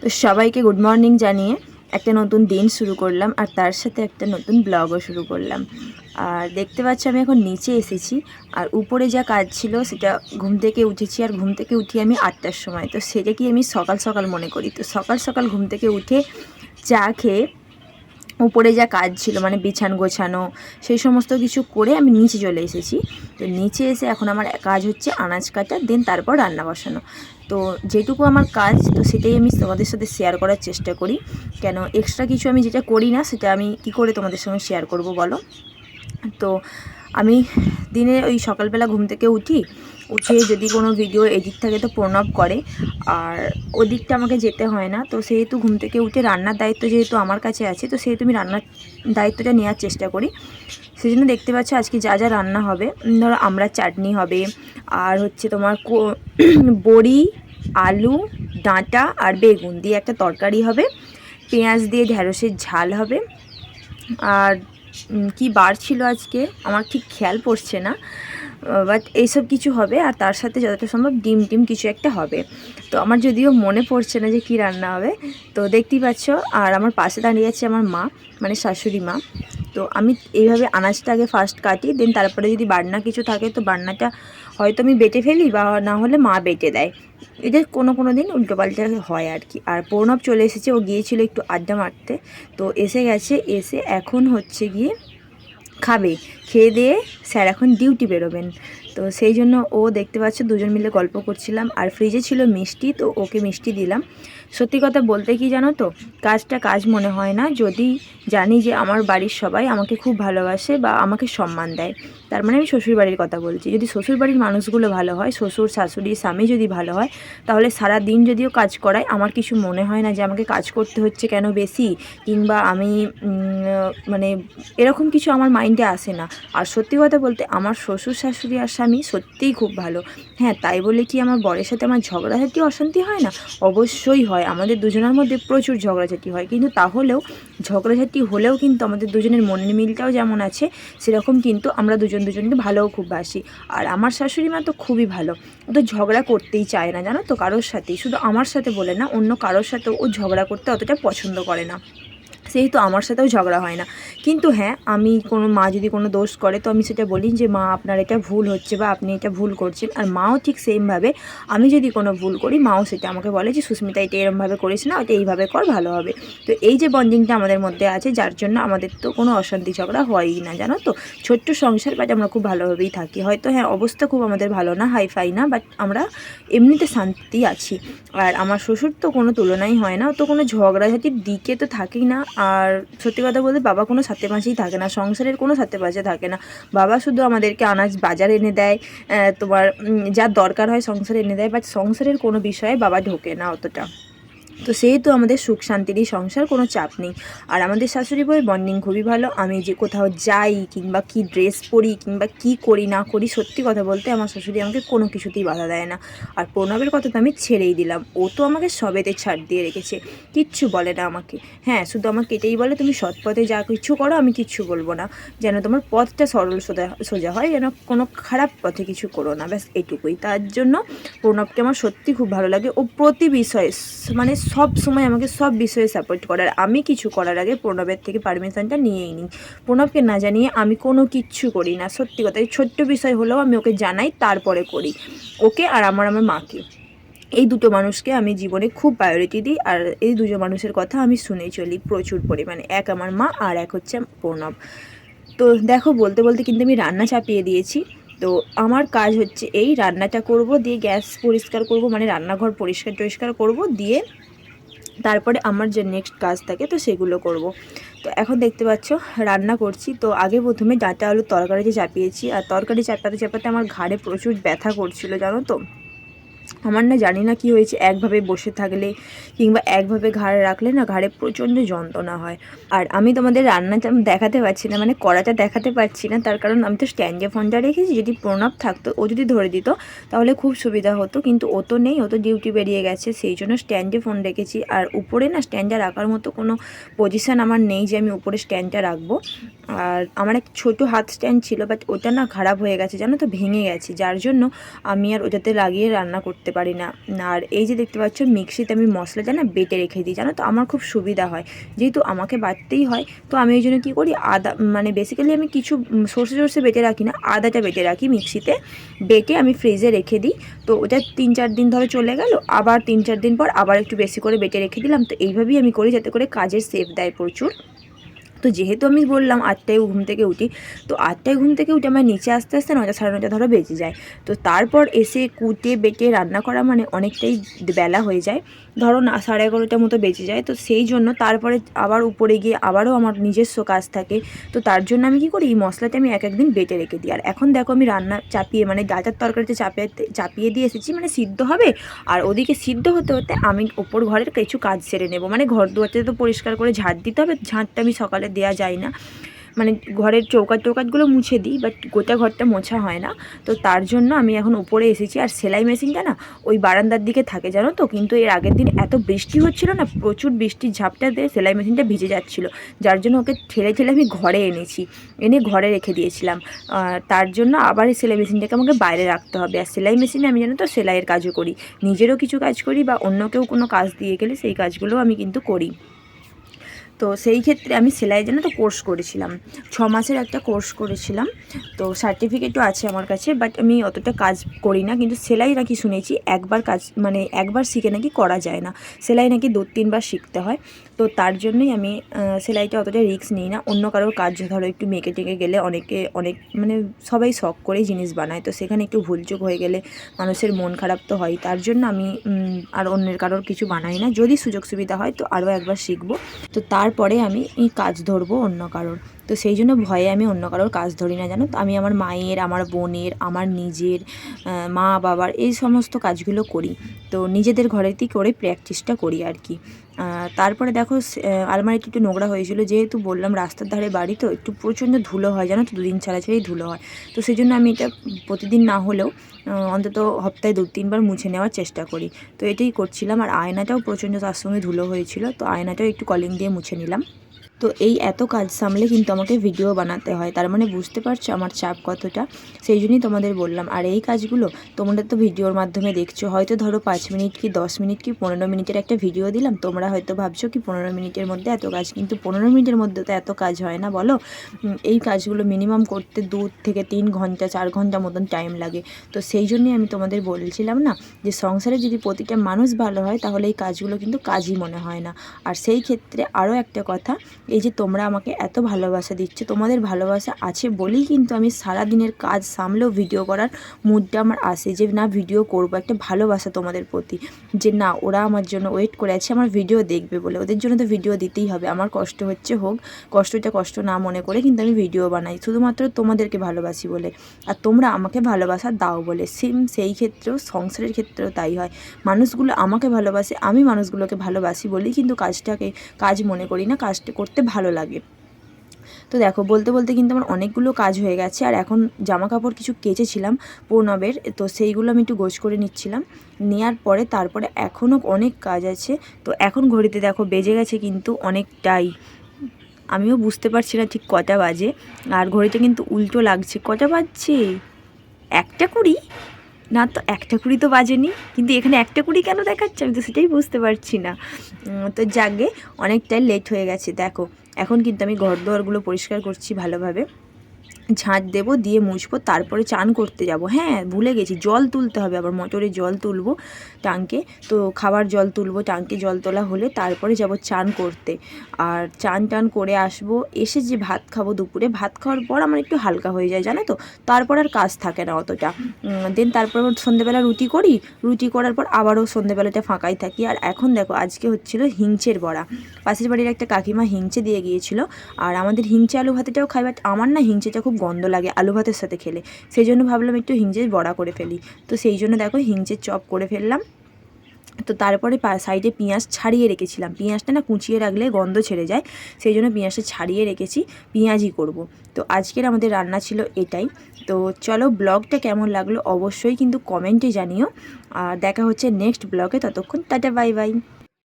তো সবাইকে good morning জানিয়ে একটা নতুন দিন শুরু করলাম আর তার সাথে একটা নতুন ব্লগও শুরু করলাম। আর দেখতে পাচ্ছি আমি এখন নিচে এসেছি আর উপরে যা কাজ ছিল সেটা ঘুম থেকে উঠেছি আর ঘুম থেকে উঠি আমি আটটার সময়। তো সেটাকে আমি সকাল সকাল মনে করি? তো সকাল সকাল ঘুম থেকে উঠে চা খেয়ে উপরে যা কাজ ছিল মানে বিছান গোছানো সেই সমস্ত কিছু করে আমি নিচে চলে এসেছি। তো নিচে এসে এখন আমার কাজ হচ্ছে আনাজ কাটা দেন তারপর রান্না বসানো। তো যেটুকু আমার কাজ, তো সেটাই আমি তোমাদের সাথে শেয়ার করার চেষ্টা করি। কেন এক্সট্রা কিছু আমি যেটা করি না, সেটা আমি কি করে তোমাদের সঙ্গে শেয়ার করব বলো? তো আমি দিনে ওই সকালবেলা ঘুম থেকে উঠি, উঠে যদি কোনো ভিডিও এডিট থাকে তো প্রণব করে। আর ওদিকটা আমাকে যেতে হয় না, তো সেহেতু ঘুম থেকে উঠে রান্নার দায়িত্ব যেহেতু আমার কাছে আছে, তো সেহেতু আমি রান্নার দায়িত্বটা নেওয়ার চেষ্টা করি। সেই জন্য দেখতে পাচ্ছ আজকে যা যা রান্না হবে ধরো আমরা চাটনি হবে আর হচ্ছে তোমার বড়ি, আলু, ডাঁটা আর বেগুন দিয়ে একটা তরকারি হবে। পেঁয়াজ দিয়ে ঢ্যাঁড়সের ঝাল হবে। আর কি বার ছিল আজকে? আমার ঠিক খেয়াল পড়ছে না। বাট এইসব কিছু হবে আর তার সাথে যতটা সম্ভব ডিম টিম কিছু একটা হবে। তো আমার যদিও মনে পড়ছে না যে কি রান্না হবে। তো দেখতেই পাচ্ছ, আর আমার পাশে দাঁড়িয়ে আছে আমার মা মানে শাশুড়ি মা। তো আমি এইভাবে আনাজটা আগে ফার্স্ট কাটি দেন তারপরে যদি বাটনা কিছু থাকে, তো বাটনাটা হয়তো আমি বেটে ফেলি বা না হলে মা বেটে দেয়। এদের কোনো কোনো দিন উল্টোপাল্টা হয় আর কি। আর প্রণব চলে এসেছে, ও গিয়েছিল একটু আড্ডা মারতে। তো এসে গেছে, এসে এখন হচ্ছে গিয়ে খাবে। খেয়ে দিয়ে স্যার এখন ডিউটি বেরোবেন। তো সেই জন্য ও দেখতে পাচ্ছে, দুজন মিলে গল্প করছিলাম। আর ফ্রিজে ছিল মিষ্টি, তো ওকে মিষ্টি দিলাম। সত্যি কথা বলতে কি জানো তো? কাজটা কাজ মনে হয় না। যদি জানি যে আমার বাড়ির সবাই আমাকে খুব ভালোবাসে বা আমাকে সম্মান দেয়, তার মানে আমি শ্বশুর বাড়ির কথা বলছি। যদি শ্বশুর বাড়ির মানুষগুলো ভালো হয়, শ্বশুর, শাশুড়ি, স্বামী যদি ভালো হয়, তাহলে সারা দিন যদিও কাজ করায়, আমার কিছু মনে হয় না যে আমাকে কাজ করতে হচ্ছে কেন বেশি? কিংবা আমি মানে এরকম কিছু আমার মাইন্ডে আসে না। আর সত্যি কথা বলতে আমার শ্বশুর, শাশুড়ি আর স্বামী সত্যিই খুব ভালো। হ্যাঁ তাই বলে কি আমার বরের সাথে আমার ঝগড়াঝাটি অশান্তি হয় না? অবশ্যই হয়। আমাদের দুজনের মধ্যে প্রচুর ঝগড়াঝাটি হয়। কিন্তু তাহলেও ঝগড়াঝাটি হলেও কিন্তু আমাদের দুজনের মনের মিলটাও যেমন আছে, সেরকম কিন্তু আমরা দুজন দুজনকে ভালোও খুব বাসি। আর আমার শাশুড়ি মা তো খুবই ভালো। ও তো ঝগড়া করতেই চায় না, জানো তো? কারোর সাথেই। শুধু আমার সাথে বলে না, অন্য কারোর সাথেও ও ঝগড়া করতে অতটা পছন্দ করে না। সেহেতু আমার সাথেও ঝগড়া হয় না। কিন্তু হ্যাঁ আমি কোনো মা যদি কোনো দোষ করে, তো আমি সেটা বলি যে, মা, আপনার এটা ভুল হচ্ছে বা আপনি এটা ভুল করছেন। আর মাও ঠিক সেমভাবে আমি যদি কোনো ভুল করি, মাও সেটা আমাকে বলে যে, সুস্মিতা, এটা এরমভাবে করিস না, ওটা এইভাবে কর, ভালো হবে। তো এই যে বন্ডিংটা আমাদের মধ্যে আছে, যার জন্য আমাদের তো কোনো অশান্তি ঝগড়া হয়ই না, জানো তো? ছোট্ট সংসার বাট আমরা খুব ভালোভাবেই থাকি। হয়তো হ্যাঁ অবস্থা খুব আমাদের ভালো না হাই ফাই না বাট আমরা এমনিতে শান্তি আছি। আর আমার শ্বশুর তো কোনো তুলনাই হয় না তো কোনো ঝগড়াঝাটির দিকে তো থাকেই না। আর সত্যি কথা বলতে বাবা কোনো সাথে মাসেই থাকে না, সংসারের কোনো সাথে মাসে থাকে না। বাবা শুধু আমাদেরকে আনাজ বাজার এনে দেয় তোমার যা দরকার হয় সংসারে এনে দেয় বাট সংসারের কোনো বিষয়ে বাবা ঢোকে না অতটা। তো সেহেতু আমাদের সুখ শান্তিরই সংসার, কোনো চাপ নেই। আর আমাদের শাশুড়ি বউয়ের বন্ডিং খুবই ভালো। আমি যে কোথাও যাই কিংবা কি ড্রেস পরি কিংবা কি করি না করি, সত্যি কথা বলতে আমার শাশুড়ি আমাকে কোনো কিছুতেই বাধা দেয় না। আর প্রণবের কথা তো আমি ছেড়েই দিলাম। ও তো আমাকে সবেতে ছাড় দিয়ে রেখেছে। কিচ্ছু বলে না আমাকে। হ্যাঁ শুধু আমাকে এটাই বলে, তুমি সৎ পথে যা কিছু করো, আমি কিচ্ছু বলব না। যেন তোমার পথটা সরল সোজা সোজা হয়, যেন কোনো খারাপ পথে কিছু করো না। ব্যাস, এটুকুই। তার জন্য প্রণবকে আমার সত্যি খুব ভালো লাগে। ও প্রতি বিষয়ে মানে সব সময় আমাকে সব বিষয়ে সাপোর্ট করে। আর আমি কিছু করার আগে প্রণবের থেকে পারমিশনটা নিয়েই নিই। প্রণবকে না জানিয়ে আমি কোনো কিচ্ছু করি না, সত্যি কথা। এই ছোট্ট বিষয় হলেও আমি ওকে জানাই, তারপরে করি। ওকে আর আমার আমার মাকে। এই দুটো মানুষকে আমি জীবনে খুব প্রায়োরিটি দিই, আর এই দুটো মানুষের কথা আমি শুনে চলি প্রচুর পরিমাণে। এক আমার মা আর এক হচ্ছে প্রণব। তো দেখো, বলতে বলতে কিন্তু আমি রান্না চাপিয়ে দিয়েছি। তো আমার কাজ হচ্ছে এই, রান্নাটা করব, দিয়ে গ্যাস পরিষ্কার করব মানে রান্নাঘর পরিষ্কার টরিষ্কার করব, দিয়ে তারপরে আমার যে নেক্সট কাজ থাকে তো সেগুলো করব। তো এখন দেখতে পাচ্ছ, রান্না করছি। তো আগে প্রথমে ডাঁটা আলু তরকারিতে চাপিয়েছি। আর তরকারি চাপাতে চাপাতে আমার ঘাড়ে প্রচুর ব্যথা করছিল, জানো তো? আমার না জানি না কি হয়েছে, একভাবে বসে থাকলে কিংবা একভাবে ঘাড়ে রাখলে না ঘাড়ে প্রচণ্ড যন্ত্রণা হয়। আর আমি তোমাদের রান্নাটা দেখাতে পারছি না মানে কড়াটা দেখাতে পারছি না, তার কারণ আমি তো স্ট্যান্ডে ফোনটা রেখেছি, যদি প্রণব থাকতো, ও যদি ধরে দিত, তাহলে খুব সুবিধা হতো, কিন্তু ও তো নেই, ও তো ডিউটি বেরিয়ে গেছে, সেই জন্য স্ট্যান্ডে ফোন রেখেছি। আর উপরে না স্ট্যান্ডটা রাখার মতো কোনো পজিশান আমার নেই যে আমি উপরে স্ট্যান্ডটা রাখব। আর আমার এক ছোটো হাত স্ট্যান্ড ছিল বাট ওটা না খারাপ হয়ে গেছে, জানো তো, ভেঙে গেছে, যার জন্য আমি আর ওটাতে লাগিয়ে রান্না করতে করতে পারি না। আর এই যে দেখতে পাচ্ছ, মিক্সিতে আমি মশলাটা না বেটে রেখে দিই, জানো তো? আমার খুব সুবিধা হয়। যেহেতু আমাকে বাটতেই হয়, তো আমি ওই জন্য কী করি, আদা মানে বেসিক্যালি আমি কিছু সর্ষে সর্ষে বেটে রাখি না, আদাটা বেটে রাখি মিক্সিতে। বেটে আমি ফ্রিজে রেখে দিই, তো ওটা তিন চার দিন ধরে চলে গেল, আবার তিন চার দিন পর আবার একটু বেশি করে বেটে রেখে দিলাম, তো এইভাবেই আমি করি, যাতে করে কাজের সেফ দেয় প্রচুর। তো যেহেতু আমি বললাম আটটায় ঘুম থেকে উঠি, তো আটটায় ঘুম থেকে উঠে আমার নিচে আসতে আসতে নয়টা সাড়ে নয়টা ধরো বেজে যায়। তো তারপর এসে কুটে, বেটে, রান্না করা মানে অনেকটাই বেলা হয়ে যায়। ধরো না, সাড়ে এগারোটার মতো বেজে যায়। তো সেই জন্য তারপরে আবার উপরে গিয়ে আবারও আমার নিজস্ব কাজ থাকে। তো তার জন্য আমি কী করি, এই মশলাটা আমি এক একদিন বেটে রেখে দিই। আর এখন দেখো আমি রান্না চাপিয়ে মানে ডাটার তরকারিতে চাপিয়ে চাপিয়ে দিয়ে এসেছি মানে সিদ্ধ হবে। আর ওদিকে সিদ্ধ হতে হতে আমি ওপর ঘরের কিছু কাজ সেরে নেব। মানে ঘর দুয়ারটা তো পরিষ্কার করে ঝাঁট দিতে হবে। ঝাঁটটা আমি সকালে দেওয়া যায় না। মানে ঘরের চৌকাট চৌকাটগুলো মুছে দিই বাট গোটা ঘরটা মোছা হয় না। তো তার জন্য আমি এখন উপরে এসেছি। আর সেলাই মেশিনটা না ওই বারান্দার দিকে থাকে, জানো তো? কিন্তু এর আগের দিন এত বৃষ্টি হচ্ছিল না, প্রচুর বৃষ্টির ঝাপটা দিয়ে সেলাই মেশিনটা ভিজে যাচ্ছিল। যার জন্য ওকে ঠেলে ঠেলে আমি ঘরে এনেছি, এনে ঘরে রেখে দিয়েছিলাম। তার জন্য আবার এই সেলাই মেশিনটাকে আমাকে বাইরে রাখতে হবে। আর সেলাই মেশিনে আমি জানো তো সেলাইয়ের কাজও করি। নিজেরও কিছু কাজ করি বা অন্য কেউ কোনো কাজ দিয়ে গেলে সেই কাজগুলোও আমি কিন্তু করি। তো সেই ক্ষেত্রে আমি সেলাই জন্য তো কোর্স করেছিলাম। ছ মাসের একটা কোর্স করেছিলাম। তো সার্টিফিকেটও আছে আমার কাছে বাট আমি অতটা কাজ করি না। কিন্তু সেলাই নাকি শুনেছি, একবার কাজ মানে একবার শিখে নাকি করা যায় না। সেলাই নাকি দু তিনবার শিখতে হয়। তো তার জন্যই আমি সেলাইটা অতটা রিস্ক নিই না। অন্য কারোর কাজ ধরো একটু মেকে টেকে গেলে অনেকে, অনেক মানে সবাই শখ করেই জিনিস বানায়। তো সেখানে একটু ভুলচুক হয়ে গেলে মানুষের মন খারাপ তো হয়। তার জন্য আমি আর অন্যের কারোর কিছু বানাই না। যদি সুযোগ সুবিধা হয় তো আরও একবার শিখব। তো তারপরে আমি কাজ ধরবো অন্য কারোর। তো সেই জন্য ভয়ে আমি অন্য কারোর কাজ ধরি না, জানো তো? আমি আমার মায়ের, আমার বোনের, আমার নিজের মা বাবার এই সমস্ত কাজগুলো করি। তো নিজেদের ঘরেতেই করে প্র্যাকটিসটা করি আর কি। তারপরে দেখো আলমারিটা একটু নোংরা হয়েছিল, যেহেতু বললাম রাস্তার ধারে বাড়ি, তো একটু প্রচণ্ড ধুলো হয়, জানো তো? দুদিন ছাড়া ছাড়াই ধুলো হয়। তো সেই জন্য আমি এটা প্রতিদিন না হলেও অন্তত সপ্তাহে দু, তিনবার মুছে নেওয়ার চেষ্টা করি। তো এটাই করছিলাম, আর আয়নাটাও প্রচণ্ড তার সঙ্গে ধুলো হয়েছিল, তো আয়নাটাও একটু কলিং দিয়ে মুছে নিলাম। তো এই এত কাজ সামলে কিন্তু আমাকে ভিডিও বানাতে হয়। তার মানে বুঝতে পারছ আমার চাপ কতটা? সেই জন্যই তোমাদের বললাম। আর এই কাজগুলো তোমরা তো ভিডিওর মাধ্যমে দেখছ। হয়তো ধরো পাঁচ মিনিট কি দশ মিনিট কি পনেরো মিনিটের একটা ভিডিও দিলাম। তোমরা হয়তো ভাবছ কি পনেরো মিনিটের মধ্যে এত কাজ? কিন্তু পনেরো মিনিটের মধ্যে তো এত কাজ হয় না বলো? এই কাজগুলো মিনিমাম করতে দু থেকে তিন ঘণ্টা, চার ঘণ্টা মতন টাইম লাগে। তো সেই জন্যই আমি তোমাদের বলছিলাম না যে সংসারে যদি প্রতিটা মানুষ ভালো হয়, তাহলে এই কাজগুলো কিন্তু কাজই মনে হয় না। আর সেই ক্ষেত্রে আরও একটা কথা এই যে তোমরা আমাকে এত ভালোবাসা দিচ্ছ, তোমাদের ভালোবাসা আছে বলেই কিন্তু আমি সারা দিনের কাজ সামলেও ভিডিও করার মুডটা আমার আসে যে, না ভিডিও করব। একটা ভালোবাসা তোমাদের প্রতি যে, না, ওরা আমার জন্য ওয়েট করে আছে, আমার ভিডিও দেখবে বলে। ওদের জন্য তো ভিডিও দিতেই হবে। আমার কষ্ট হচ্ছে হোক, কষ্টটা কষ্ট না মনে করে কিন্তু আমি ভিডিও বানাই। শুধুমাত্র তোমাদেরকে ভালোবাসি বলে। আর তোমরা আমাকে ভালোবাসা দাও বলে। সেম, সেই ক্ষেত্রেও, সংসারের ক্ষেত্রেও তাই হয়। মানুষগুলো আমাকে ভালোবাসে, আমি মানুষগুলোকে ভালোবাসি বলেই কিন্তু কাজটাকে, কাজ মনে করি না, কাজটা করতে ভালো লাগে। তো দেখো, বলতে বলতে কিন্তু আমার অনেকগুলো কাজ হয়ে গেছে। আর এখন জামা কাপড় কিছু কেচেছিলাম পৌনবের তো সেইগুলো আমি একটু গোছ করে নিচ্ছিলাম। নেওয়ার পরে তারপরে এখনও অনেক কাজ আছে। তো এখন ঘড়িতে দেখো বেজে গেছে কিন্তু অনেকটাই। আমিও বুঝতে পারছি না ঠিক কটা বাজে। আর ঘড়িতে কিন্তু উল্টো লাগছে। কটা বাজছে? একটা কুড়ি? না তো একটা কুড়ি তো বাজেনি, কিন্তু এখানে একটা কুড়ি কেন দেখাচ্ছে? আমি তো সেটাই বুঝতে পারছি না। তো জাগে অনেকটাই লেট হয়ে গেছে, দেখো। এখন কিন্তু আমি ঘর দোয়ারগুলো পরিষ্কার করছি ভালোভাবে। ঝাঁট দেবো, দিয়ে মুছবো, তারপরে চান করতে যাব। হ্যাঁ ভুলে গেছি, জল তুলতে হবে আবার, মোটরে জল তুলবো টাঙ্কে তো খাবার জল তুলবো টাঙ্কে জল তোলা হলে তারপরে যাব চান করতে। আর চান টান করে আসব, এসে যে ভাত খাব দুপুরে, ভাত খাওয়ার পর আমার একটু হালকা হয়ে যায়, জানো তো? তারপর আর কাজ থাকে না অতটা। দেন তারপর সন্ধেবেলা রুটি করি, রুটি করার পর আবারও সন্ধেবেলাটা ফাঁকাই থাকি। আর এখন দেখো, আজকে হচ্ছিল হিংচের বড়া। পাশের বাড়ির একটা কাকিমা হিংচে দিয়ে গিয়েছিল, আর আমাদের হিংচে আলু ভাতেটাও খাই বাট আমার না হিংচেটা খুব গন্ধ লাগে আলু ভাতের সাথে খেলে। সেই জন্য ভাবলাম একটু হিংচের বড়া করে ফেলি। তো সেই জন্য দেখো হিংচের চপ করে ফেললাম। তো তারপরে সাইডে পেঁয়াজ ছাড়িয়ে রেখেছিলাম। পেঁয়াজটা না কুচিয়ে রাখলে গন্ধ ছেড়ে যায় সেই জন্য পেঁয়াজটা ছাড়িয়ে রেখেছি, পেঁয়াজই করব। তো আজকের আমাদের রান্না ছিল এটাই। তো চলো ব্লগটা কেমন লাগল অবশ্যই কিন্তু কমেন্টে জানিও। আর দেখা হচ্ছে নেক্সট ব্লগে, ততক্ষণ টাটা, বাই বাই।